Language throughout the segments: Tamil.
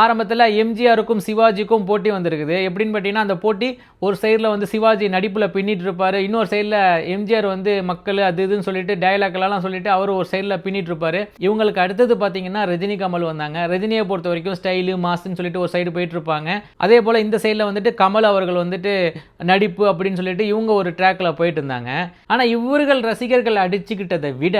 ஆரம்பத்தில் எம்ஜிஆருக்கும் சிவாஜிக்கும் போட்டி வந்திருக்குது. எப்படின்னு பார்த்தீங்கன்னா அந்த போட்டி ஒரு சைடில் வந்து சிவாஜி நடிப்பில் பின்னிட்டு இருப்பார். இன்னொரு சைடில் எம்ஜிஆர் வந்து மக்கள் அது இதுன்னு சொல்லிட்டு டயலாக்லாம் சொல்லிட்டு அவர் ஒரு சைடில் பின்னிட்டு இருப்பார். இவங்களுக்கு அடுத்தது பார்த்தீங்கன்னா ரஜினி கமல் வந்தாங்க. ரஜினியை பொறுத்த வரைக்கும் ஸ்டைலு மாஸ்ன்னு சொல்லிட்டு ஒரு சைடு போயிட்டு இருப்பாங்க. அதே போல் இந்த சைடில் வந்துட்டு கமல் அவர்கள் வந்துட்டு நடிப்பு அப்படின்னு சொல்லிட்டு இவங்க ஒரு ட்ராக்ல போயிட்டு இருந்தாங்க. ஆனால் இவர்கள் ரசிகர்கள் அடிச்சுக்கிட்டதை விட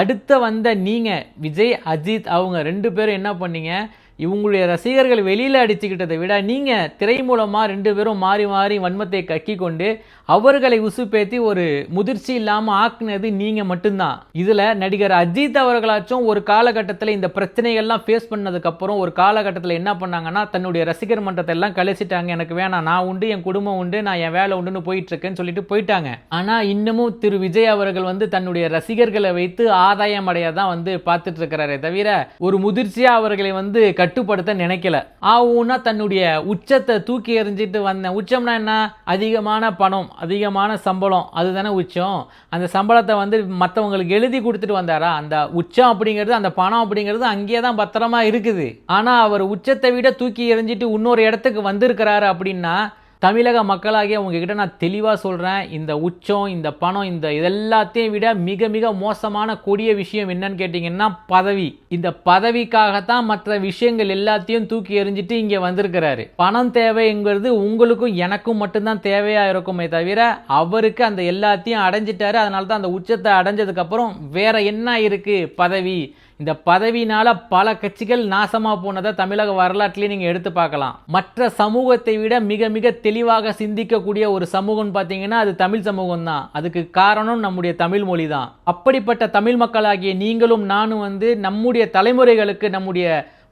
அடுத்த வந்த நீங்கள் விஜய் அஜித் அவங்க ரெண்டு பேரும் என்ன பண்ணீங்க? இவங்களுடைய ரசிகர்கள் வெளியில் அடிச்சுக்கிட்டதை விட நீங்கள் திரை மூலமாக ரெண்டு பேரும் மாறி மாறி வன்மத்தை கக்கி கொண்டு அவர்களை உசுப்பேத்தி ஒரு முதிர்ச்சி இல்லாமல் ஆக்குனது நீங்கள் மட்டும்தான். இதில் நடிகர் அஜித் அவர்களாச்சும் ஒரு காலகட்டத்தில் இந்த பிரச்சனைகள்லாம் ஃபேஸ் பண்ணதுக்கப்புறம் ஒரு காலகட்டத்தில் என்ன பண்ணாங்கன்னா தன்னுடைய ரசிகர் மன்றத்தை எல்லாம் கழிச்சிட்டாங்க எனக்கு வேணாம் நான் உண்டு என் குடும்பம் உண்டு நான் என் வேலை உண்டுன்னு போயிட்டுருக்கேன்னு சொல்லிட்டு போயிட்டாங்க. ஆனால் இன்னமும் திரு விஜய் அவர்கள் வந்து தன்னுடைய ரசிகர்களை வைத்து ஆதாயம் அடைய தான் வந்து பார்த்துட்டு இருக்கிறாரே தவிர ஒரு முதிர்ச்சியாக அவர்களை வந்து கட்டுப்படுத்த நினைக்கல. ஆவுன்னா தன்னுடைய உச்சத்தை தூக்கி எறிஞ்சிட்டு வந்தேன் உச்சம்னா என்ன? அதிகமான பணம் அதிகமான சம்பளம் அதுதானே உச்சம். அந்த சம்பளத்தை வந்து மற்றவங்களுக்கு எழுதி கொடுத்துட்டு வந்தாரா? அந்த உச்சம் அப்படிங்கிறது அந்த பணம் அப்படிங்கிறது அங்கேயே தான் பத்திரமா இருக்குது. ஆனால் அவர் உச்சத்தை விட தூக்கி எறிஞ்சிட்டு இன்னொரு இடத்துக்கு வந்திருக்கிறாரு அப்படின்னா தமிழக மக்களாகிய உங்ககிட்ட நான் தெளிவாக சொல்கிறேன் இந்த உச்சம் இந்த பணம் இந்த இதெல்லாத்தையும் விட மிக மிக மோசமான கொடிய விஷயம் என்னன்னு கேட்டிங்கன்னா பதவி. இந்த பதவிக்காகத்தான் மற்ற விஷயங்கள் எல்லாத்தையும் தூக்கி எறிஞ்சிட்டு இங்கே வந்திருக்கிறாரு. பணம் தேவைங்கிறது உங்களுக்கும் எனக்கும் மட்டும்தான் தேவையாக இருக்குமே தவிர அவருக்கு அந்த எல்லாத்தையும் அடைஞ்சிட்டாரு. அதனால தான் அந்த உச்சத்தை அடைஞ்சதுக்கப்புறம் வேற என்ன இருக்குது பதவி. இந்த பதவியினால பல கட்சிகள் நாசமா போனதை தமிழக வரலாற்றிலே நீங்க எடுத்து பார்க்கலாம். மற்ற சமூகத்தை விட மிக மிக தெளிவாக சிந்திக்கக்கூடிய ஒரு சமூகம்னு பார்த்தீங்கன்னா அது தமிழ் சமூகம் தான் அதுக்கு காரணம் நம்முடைய தமிழ் மொழி தான் அப்படிப்பட்ட தமிழ் மக்களாகிய நீங்களும் நானும் வந்து நம்முடைய தலைமுறைகளுக்கு நம்முடைய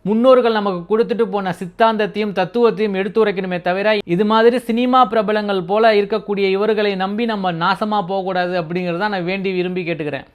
முன்னோர்கள் நமக்கு கொடுத்துட்டு போன சித்தாந்தத்தையும் தத்துவத்தையும் எடுத்துரைக்கணுமே தவிர இது மாதிரி சினிமா பிரபலங்கள் போல இருக்கக்கூடிய இவர்களை நம்பி நம்ம நாசமா போகக்கூடாது அப்படிங்கிறத நான் வேண்டி விரும்பி கேட்டுக்கிறேன்.